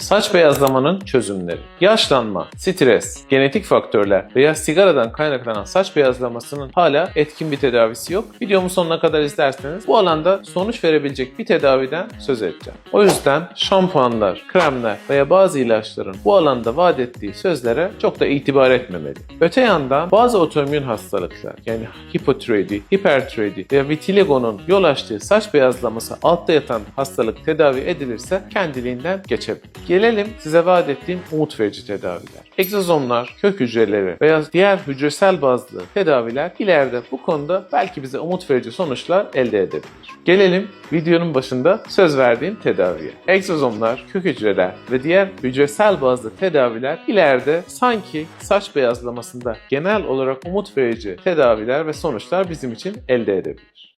Saç beyazlamanın çözümleri. Yaşlanma, stres, genetik faktörler veya sigaradan kaynaklanan saç beyazlamasının hala etkin bir tedavisi yok. Videomun sonuna kadar izlerseniz bu alanda sonuç verebilecek bir tedaviden söz edeceğim. O yüzden şampuanlar, kremler veya bazı ilaçların bu alanda vaat ettiği sözlere çok da itibar etmemeli. Öte yandan bazı otoimmün hastalıklar yani hipotiroidi, hipertiroidi veya vitiligo'nun yol açtığı saç beyazlaması altta yatan hastalık tedavi edilirse kendiliğinden geçebilir. Gelelim size vaat ettiğim umut verici tedaviler. Egzozomlar, kök hücreleri veya diğer hücresel bazlı tedaviler ileride bu konuda belki bize umut verici sonuçlar elde edebilir. Gelelim videonun başında söz verdiğim tedaviye. Egzozomlar, kök hücreler ve diğer hücresel bazlı tedaviler ileride sanki saç beyazlamasında genel olarak umut verici tedaviler ve sonuçlar bizim için elde edebilir.